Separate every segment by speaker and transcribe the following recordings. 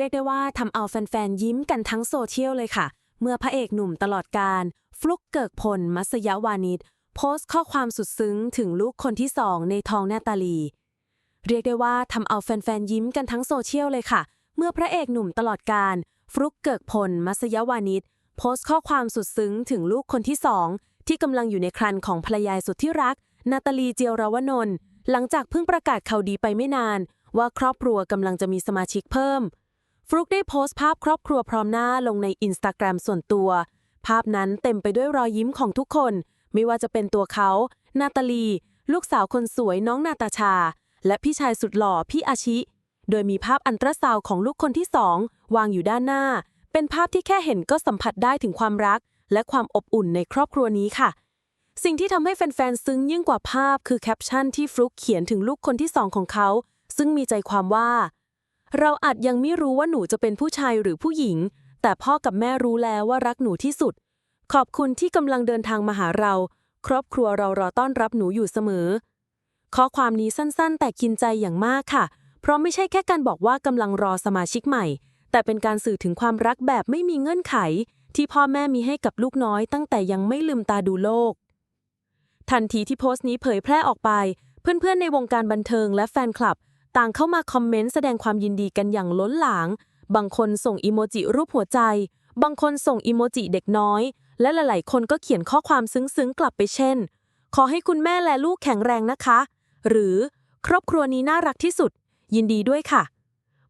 Speaker 1: เรียกได้ว่าทำเอาแฟนๆ ยิ้มกันทั้งโซเชียลเลยค่ะ เมื่อพระเอกหนุ่มตลอดการ ฟลุกเกิกพล มัสยวานิชโพสต์ข้อความสุดซึ้งถึงลูกคนที่สองในท้องนาตาลี เรียกได้ว่าทำเอาแฟนๆ ยิ้มกันทั้งโซเชียลเลยค่ะ เมื่อพระเอกหนุ่มตลอดการ ฟลุกเกิกพล มัสยวานิชโพสต์ข้อความสุดซึ้งถึงลูกคนที่สองที่กำลังอยู่ในครรภ์ของภรรยาสุดที่รัก นาตาลีเจียวรวนนท์หลังจากเพิ่งประกาศข่าวดีไปไม่นาน ว่าครอบครัวกำลังจะมีสมาชิกเพิ่ม ฟลุกได้โพสต์ภาพครอบครัวพร้อมหน้าลงในอินสตาแกรมส่วนตัว ภาพนั้นเต็มไปด้วยรอยยิ้มของทุกคน ไม่ว่าจะเป็นตัวเขา นาตาลี ลูกสาวคนสวยน้องนาตาชา และพี่ชายสุดหล่อพี่อาชิ โดยมีภาพอันตราซาวของลูกคนที่สองวางอยู่ด้านหน้า เป็นภาพที่แค่เห็นก็สัมผัสได้ถึงความรัก และความอบอุ่นในครอบครัวนี้ค่ะ สิ่งที่ทำให้แฟนๆซึ้งยิ่งกว่าภาพคือแคปชั่นที่ฟลุกเขียนถึงลูกคนที่สองของเขา ซึ่งมีใจความว่า เราอาจยังไม่รู้ว่าหนูจะเป็นผู้ชายหรือผู้หญิง แต่พ่อกับแม่รู้แล้วว่ารักหนูที่สุด ขอบคุณที่กำลังเดินทางมาหาเรา ครอบครัวเรารอต้อนรับหนูอยู่เสมอ ข้อความนี้สั้นๆ แต่กินใจอย่างมากค่ะ เพราะไม่ใช่แค่การบอกว่ากำลังรอสมาชิกใหม่ แต่เป็นการสื่อถึงความรักแบบไม่มีเงื่อนไข ที่พ่อแม่มีให้กับลูกน้อย ตั้งแต่ยังไม่ลืมตาดูโลก ทันทีที่โพสต์นี้เผยแพร่ออกไป เพื่อนๆในวงการบันเทิงและแฟนคลับ ต่างเข้ามาคอมเมนต์แสดงความยินดีกันอย่างล้นหลามบางคนส่งอีโมจิรูปหัวใจ บางคนส่งอีโมจิเด็กน้อย และหลาย ๆ คนก็เขียนข้อความซึ้ง ๆ กลับไปเช่น ขอให้คุณแม่และลูกแข็งแรงนะคะ หรือครอบครัวนี้น่ารักที่สุด ยินดีด้วยค่ะ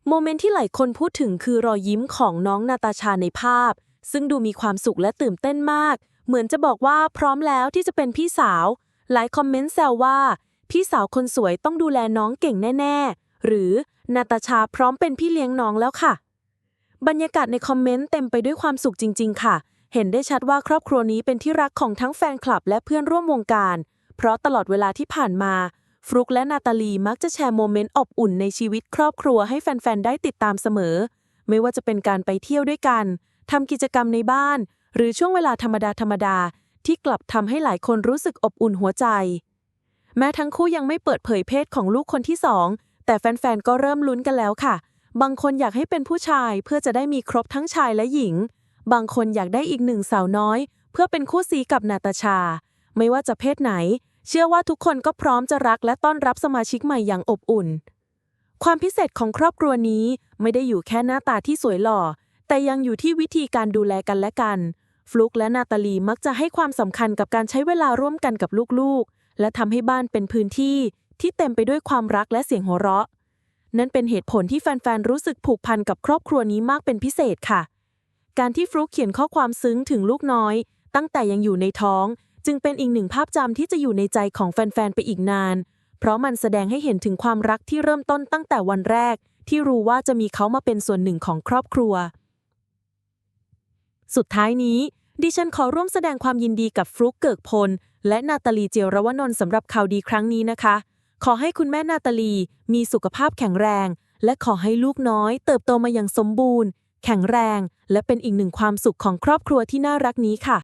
Speaker 1: โมเมนต์ที่หลายคนพูดถึงคือรอยยิ้มของน้องนาตาชาในภาพ ซึ่งดูมีความสุขและตื่นเต้นมาก เหมือนจะบอกว่าพร้อมแล้วที่จะเป็นพี่สาว หลายคอมเมนต์แซวว่า พี่สาวคนสวยต้องดูแลน้องเก่งแน่ ๆ หรือนาตาชาพร้อมเป็นพี่เลี้ยงน้องแล้วค่ะ บรรยากาศในคอมเมนต์เต็มไปด้วยความสุขจริง ๆ ค่ะ เห็นได้ชัดว่าครอบครัวนี้เป็นที่รักของทั้งแฟนคลับและเพื่อนร่วมวงการ เพราะตลอดเวลาที่ผ่านมา ฟลุกและนาตาลีมักจะแชร์โมเมนต์อบอุ่นในชีวิตครอบครัวให้แฟน ๆ ได้ติดตามเสมอ ไม่ว่าจะเป็นการไปเที่ยวด้วยกันทำกิจกรรมในบ้าน หรือช่วงเวลาธรรมดาธรรมดาๆที่กลับทำให้หลายคนรู้สึกอบอุ่นหัวใจ แม้ทั้งคู่ยังไม่เปิดเผยเพศของลูกคนที่สองแต่แฟนๆก็เริ่มลุ้นกันแล้วค่ะ บางคนอยากให้เป็นผู้ชายเพื่อจะได้มีครบทั้งชายและหญิง บางคนอยากได้อีกหนึ่งสาวน้อย เพื่อเป็นคู่ซีกับนาตาชา ไม่ว่าจะเพศไหน เชื่อว่าทุกคนก็พร้อมจะรักและต้อนรับสมาชิกใหม่อย่างอบอุ่น ความพิเศษของครอบครัวนี้ไม่ได้อยู่แค่หน้าตาที่สวยหล่อ แต่ยังอยู่ที่วิธีการดูแลกันและกัน ฟลุกและนาตาลีมักจะให้ความสำคัญกับการใช้เวลาร่วมกันกับลูกๆ และทำให้บ้านเป็นพื้นที่ที่เต็มไปด้วยความรักและเสียงหัวเราะ นั่นเป็นเหตุผลที่แฟนๆ รู้สึกผูกพันกับครอบครัวนี้มากเป็นพิเศษค่ะ การที่ฟลุกเขียนข้อความซึ้งถึงลูกน้อย ตั้งแต่ยังอยู่ในท้อง จึงเป็นอีกหนึ่งภาพจำที่จะอยู่ในใจของแฟนๆ ไปอีกนาน เพราะมันแสดงให้เห็นถึงความรักที่เริ่มต้นตั้งแต่วันแรก ที่รู้ว่าจะมีเขามาเป็นส่วนหนึ่งของครอบครัว สุดท้ายนี้ ดิฉันขอร่วมแสดงความยินดีกับฟลุกเกิกพล และนาตาลีเจียวรวนนท์สำหรับข่าวดีครั้งนี้นะคะ ขอให้คุณแม่นาตาลีมีสุขภาพแข็งแรง และขอให้ลูกน้อย เติบโตมาอย่างสมบูรณ์ แข็งแรง และเป็นอีกหนึ่งความสุขของครอบครัวที่น่ารักนี้ค่ะ